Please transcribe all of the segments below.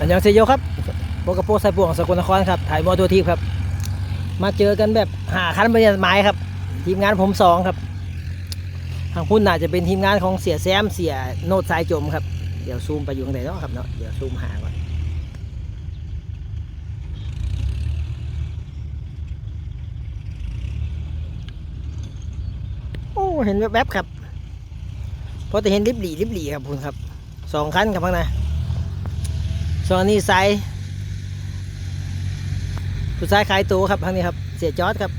อันยังเซโยครับโปกโปรงใส่ป่วงสกลนครครับ ถ่ายมอตอร์ทีครับ มาเจอกันแบบหาคันบรรยไม้ครับ ทีมงานผมสองครับ ทางพุ่นน่าจะเป็นทีมงานของเสียแซมเสียโนดสายจมครับ เดี๋ยวซูมไปอยู่ข้างในเนาะครับเนาะ เดี๋ยวซูมหาก่อนโอ้เห็นแวบๆครับ เพราะแต่เห็นริบหลีริบหลีครับคุณครับสองคันครับข้างใน โซนนี้ไซส์ผู้ชายขายตัวครับทางนี้ครับ เสียจอดครับ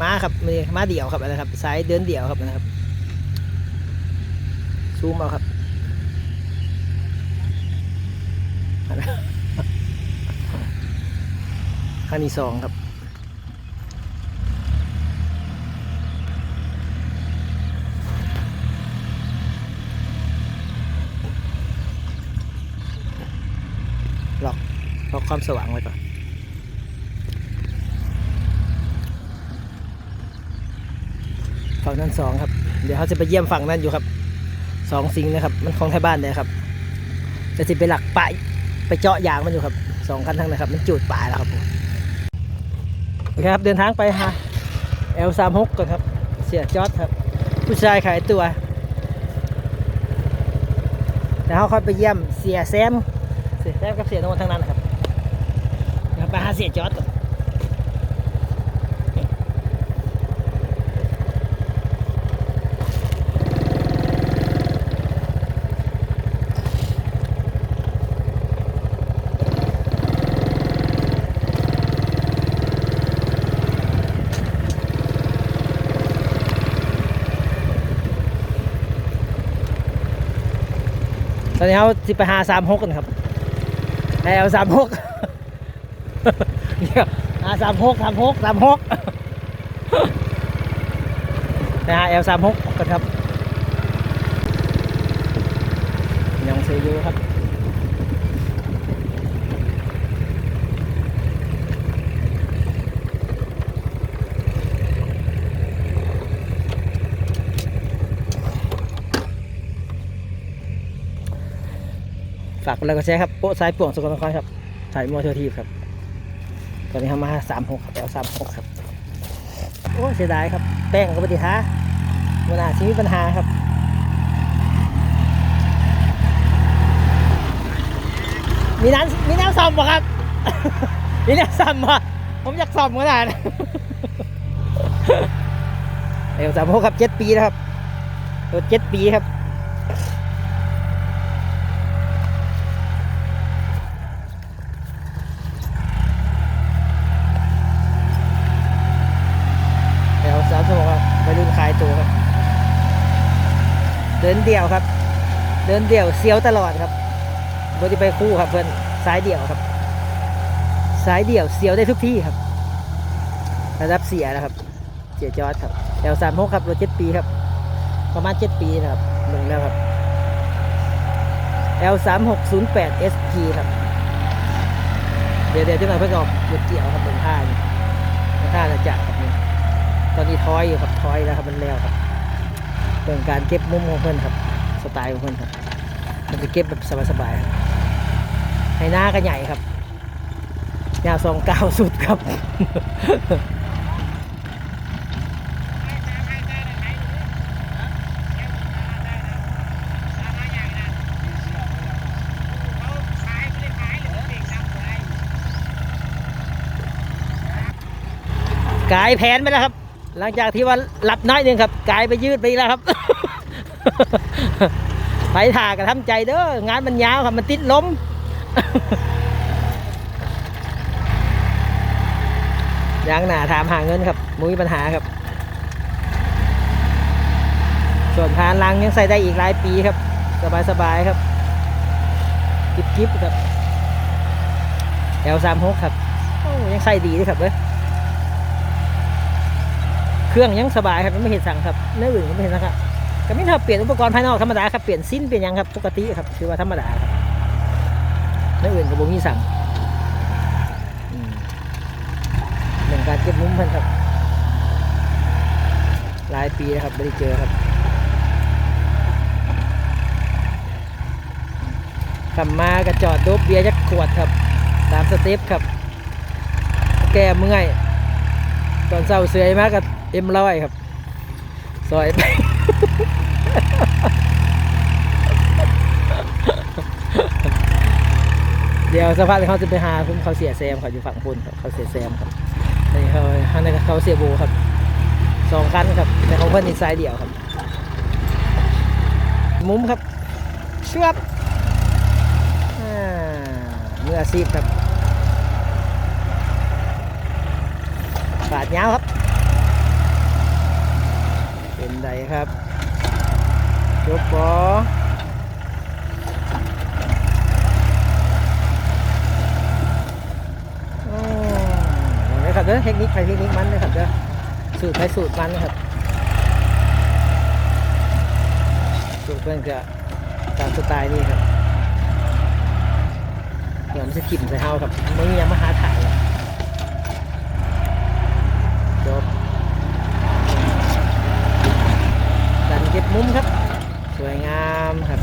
ม้าครับมีม้าเดี่ยวครับอะไรครับไซส์เดินเดี่ยวครับนะครับซูมเอาครับคันที่สองครับ ล็อกล็อก ความสว่างไว้ก่อนฝั่งนั้นสองครับ เดี๋ยวเขาจะไปเยี่ยมฝั่งนั้นอยู่ครับสองสิงนะครับ มันของไทยบ้านเลยครับจะสิไปหลักปะไปเจาะยางมันอยู่ครับสองคันทั้งนะครับ มันจูดป่าแล้วครับผมโอเคครับเดินทางไปฮะ L สามหกก่อนครับ เสียจอดครับ ผู้ชายขายตัวแล้วเขาค่อยไปเยี่ยมเสียแซม เสียแซมกับเสียโนนทั้งนั้นครับ ไปหาเสียจอดก่อนตอนนี้เขาสิไปหาสามหกกันครับแอลสามหก นี่ยหาสามหกสามหกสามหกนะฮะ L สามหกกันครับยังเซยูครับฝากกดไลค์กดแชร์ครับโป๊ะซ้ายป่วงสกลนครครับถ่ายมอเตอร์ทีครับ ตอนนี้ทำมาสามหกครับแล้วสามหกครับ โอ้เสียดายครับ แป้งก็ปฏิหาวันอาชีวิตปัญหาครับมีนั้นมีแนวซ่อมป่ะครับ มีแนวซ่อมป่ะผมอยากซ่อมขนาดนั้นเอวสามหกครับเจ็ดปีนะครับรถเจ็ดปีครับ แถวสามชั่วโมงครับไปรุ่นขายตัวครับ เดินเดี่ยวครับ เดินเดี่ยวเซียวตลอดครับบนที่ไปคู่ครับเพื่อนสายเดี่ยวครับ สายเดี่ยวเซียวได้ทุกที่ครับระดับเสียนะครับ เสียจอดครับแถวสามหกครับรถเจ็ดปีครับ ประมาณเจ็ดปีนะครับลงแล้วครับ L สามหกศูนย์แปด SP ครับเดี๋ยวเดี๋ยวจะหน่เพื่อนออกรถเกี่ยวครับบนท่าบนท่าจะจักครับนี่ตอนนี้ทอยอยู่ครับทอยแล้วครับมันแล้วครับ เรื่องการเก็บมุมของเพื่อนครับ สไตล์ของเพื่อนครับ มันจะเก็บแบบสบายๆครับให้หน้าก็ใหญ่ครับยาวสองเก้าสุดครับกายแผนไปแล้วครับ หลังจากที่ว่าหลับน้อยหนึ่งครับกายไปยืดไปแล้วครับ ไปถ่ากันทำใจเด้องานมันยาวครับมันติดลมยางหนาถามหาเงินครับมุ้ยปัญหาครับ ส่วนพานลังยังใส่ได้อีกหลายปีครับ สบายๆครับกิบกิบครับแอลสามหกครับโอ้ยังใส่ดีด้วยครับเว้ย เครื่องยังสบายครับไม่เห็นสั่งครับเนื้ออื่นก็ไม่เห็นสั่งครับก็ไม่ถ้าเปลี่ยนอุปกรณ์ภายนอกธรรมดาครับเปลี่ยนสิ้นเปลี่ยนยังครับปกติครับคือว่าธรรมดาครับเนื้ออื่นก็บ่มีสั่งอืมเรื่องการเก็บมุมเพิ่นครับหลายปีครับไม่ได้เจอครับขับมาก็จอดโดบเบียร์จักขวดครับตามสเต็ปครับ แก้เมื่อย ตอนเศร้าเสือยมากกับเอ็มร้อยครับซอยไปเดี๋ยวสักพักเขาจะไปหาคุณเขาเสียแซมเขาอยู่ฝั่งพุ่นครับเขาเสียแซมครับนี่เขาข้างในเขาเสียโบครับสองคันครับแต่ของเพื่อนอีกสายเดียวครับ มุมครับเชวบอ่ามืออาชีพครับ ปาดยาวครับ เป็นไดครับจบปออืมนี่ครับเด้อเทคนิคใครเทคนิคมันนะครับเด้อสูตรใครสูตรมันนะครับสูตรเพื่อนจะตามสไตล์นี่ครับเดี๋ยวมันจะกิ่มใส่เฮาครับไม่มียังมาหาถ่ายครับจบดันเก็บมุมครับ สวยงามครับ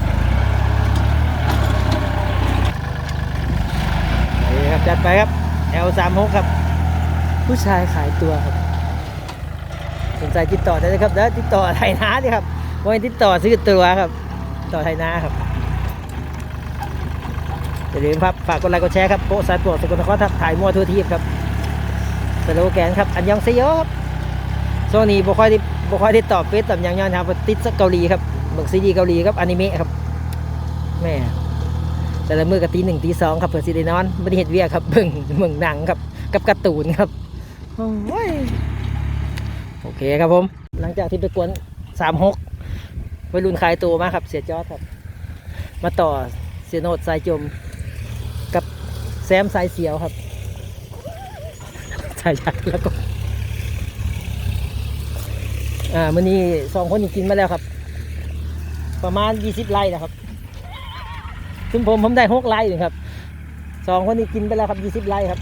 นี่ครับ จัดไปครับ L36 ครับ ผู้ชายขายตัวครับ สนใจติดต่อได้เลยครับเด้อติดต่อไทยนาดิครับวันติดต่อซื้อตัวครับ ต่อไทยนาครับอย่าลืมครับฝากกดไลค์กดแชร์ครับโปสายโปรสกุลนครทักถ่ายมั่วทั่วทีบครับสโลแกนครับอันยองเซโยครับช่วงนี้บ่ค่อยได้บ่ค่อยได้ตอบเฟซตอบยังยอนครับติดเกาหลีครับเบิ่งซีดีเกาหลีครับอนิเมะครับแม่ แต่ละมือกับตีหนึ่งตีสองครับเพื่อสิได้นอนไม่ได้เห็นเวียกครับเบิ่งเบิ่งหนังครับกับการ์ตูนครับโอ้ยโอเคครับผม หลังจากที่ไปกวนสามหกวัยรุ่นขายตัวมากครับ เสียจอดครับ มาต่อเสียโนดสายจม กับแซมสายเสียวครับสายยักษ์แล้วก็อ่ามันนี้สองคนนี้กินมาแล้วครับ ประมาณยี่สิบไร่นะครับ ซึ่งผมผมได้หกไร่เองครับสองคนนี้กินไปแล้วครับยี่สิบไร่ครับ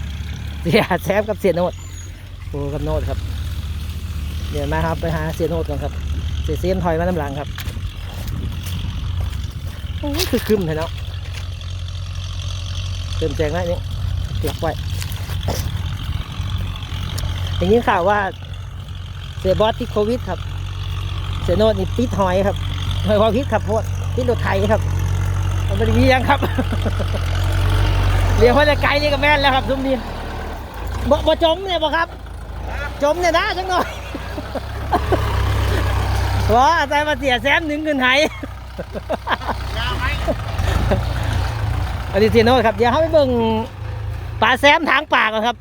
เสียแซมกับเสียโนดโอ้กับโนดครับ เดี๋ยวมาครับไปหาเสียโนดก่อนครับ เสียเสียมถอยมาน้ำหลังครับโอ้ยคือคึมเถอะเนาะเติมแจงไว้นี่เก็บไว้อย่างนี้ข่าวว่าเสียบอสติดโควิดครับ เสียโนดนี่ติดหอยครับหอยควาพิษครับโพดติดรถไถครับ มันเป็นมียังครับเรียว่าจะไกลนี่ก็แม่นแล้วครับซุ้มนี้บ่บ่จมเนี่ยบ่ครับ จมเนี่ยนะจังหน่อยว้าใจมาเสียแซมหนึ่งเงินไหอันนี้เทียโนครับ เดี๋ยวเขาไปเบิ่งปลาแซมทางปาก่อนครับ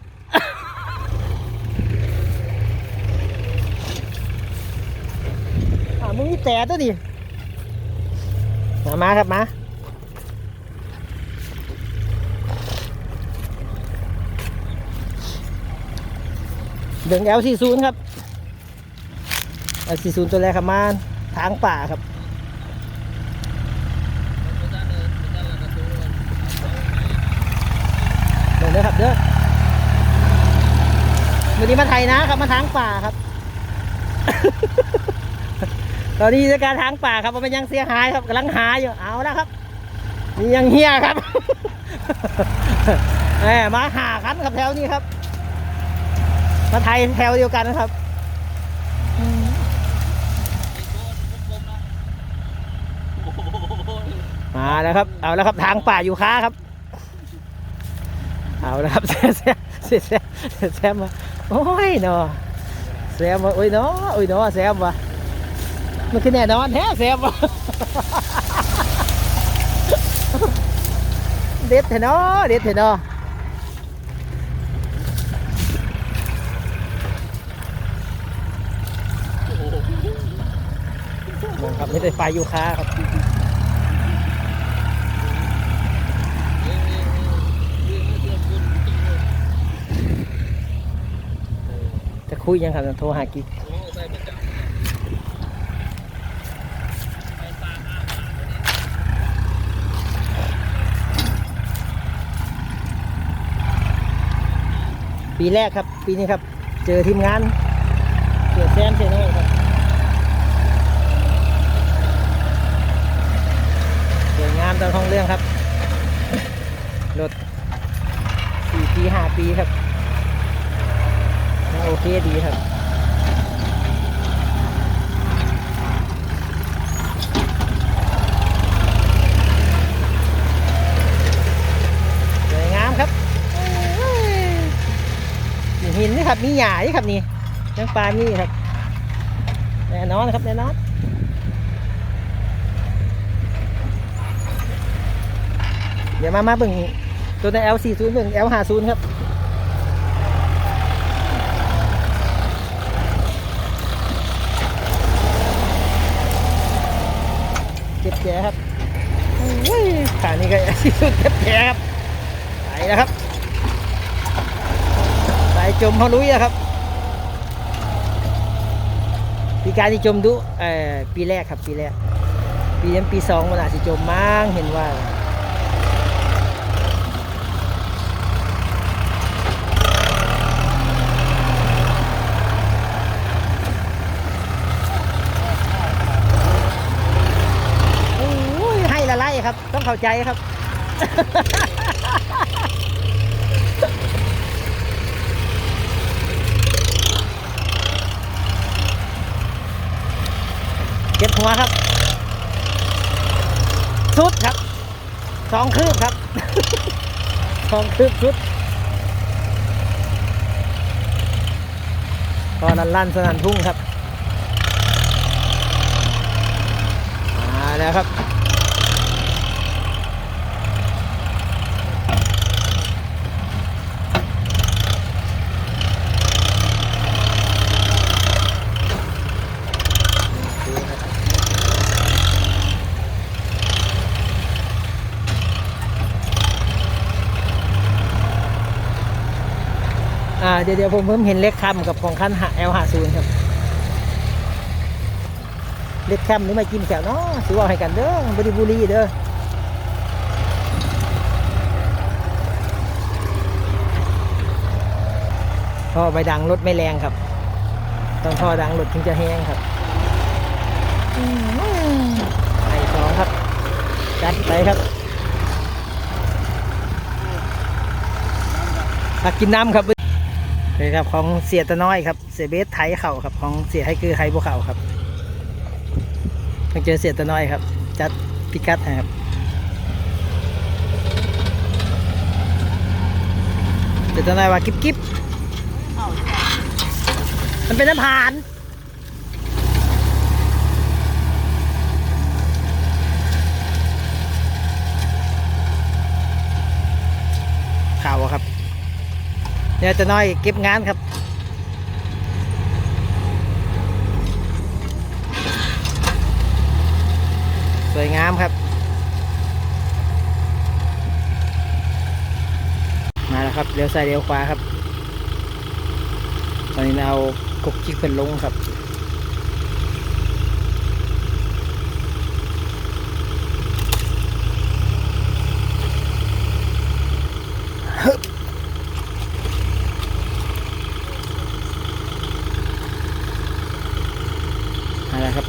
มึงมีแต่ตัวดิมามาครับมา เบิ่ง L40 ครับ L40 ตัวแรกครับมาทางป่าครับเดี๋ยวนะครับเด้อวันนี้มาไทยนะครับมาทางป่าครับ ตอนนี้ในการทางป่าครับมันยังเสียหายครับกำลังหาอยู่เอาแล้วครับยังเฮียครับแหมมาหาคันครับแถวนี้ครับ มาไทยแถวเดียวกันนะครับมาแล้วครับ เอาแล้วครับทางป่าอยู่ค้าครับ เอาแล้วครับแซมแซมแซมแซมมาโอ้ยเนาะแซมมาโอ้ยเนาะโอ้ยเนาะแซมมามันคือแน่นอนแท้แซมมาเด็ดเถอะเนาะเด็ดเถอะเนาะ นั่นครับไม่ได้ไฟยูคาครับจะคุยยังครับโทรหากิ๊กปีแรกครับ ปีนี้ครับ เจอทีมงานเกิดแซมเซโน่ครับสวยงามตามท้องเรื่องครับรถสี่ปีห้าปีครับโอเคดีครับสวยงามครับหินนี่ครับมีหญ้านี่ครับนี่ยังปลานี่ครับแน่นอนครับแน่นอน เดี๋ยวมามาเบิ่งตัวใน L40 เบิ่ง L50 ครับเจ็บแผลครับโอ้ยขานี่ก็ L40 เจ็บแผลครับไปแล้วครับสายจมเขาลุยครับ ปีการที่จมดุเอ่อปีแรกครับปีแรก ปีนี้ปีสองมันอาจจะจมมั้งเห็นว่า โอ้ยให้ละไล่ครับ ต้องเข้าใจครับ เก็บหัวครับ สุดครับ สองคืบครับ สองคืบสุดพอลันลั่นสนั่นทุ่งครับ มาแล้วครับ เดี๋ยวเดี๋ยวผมเพิ่มเห็นเล็กคำกับของคันหา L50 ครับ เล็กคำนี่มากินแก้วเนาะสิว่าให้กันเด้อบริบุรีเด้อท่อใบดังรถไม่แรงครับ ต้องท่อดังรถถึงจะแห้งครับไอสองครับจัดไปครับพักกินน้ำครับ เลยครับของเสียตะน้อยครับเสียเบสไทยเข่าครับของเสียให้คือไฮบัวเข่าครับต้องเจอเสียตัวน้อยครับ จัดพิกัดนะครับเสียตัวน้อยว่ากิ๊บกิ๊บมันเป็นน้ำผ่านข่าวครับ เดี๋ยวจะน้อยเก็บงานครับสวยงามครับ มาแล้วครับเลี้ยวซ้ายเลี้ยวขวาครับ ตอนนี้เราเอากกจิกเป็นลงครับมาแล้วครับ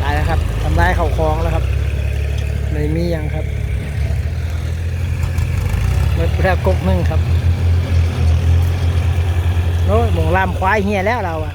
ได้แล้วครับทำได้เข่าคลองแล้วครับไม่มีหยังครับเมื่อแร กกกหนึ่งครับโอ้ยหมองลามควายเฮียแล้วเราอะ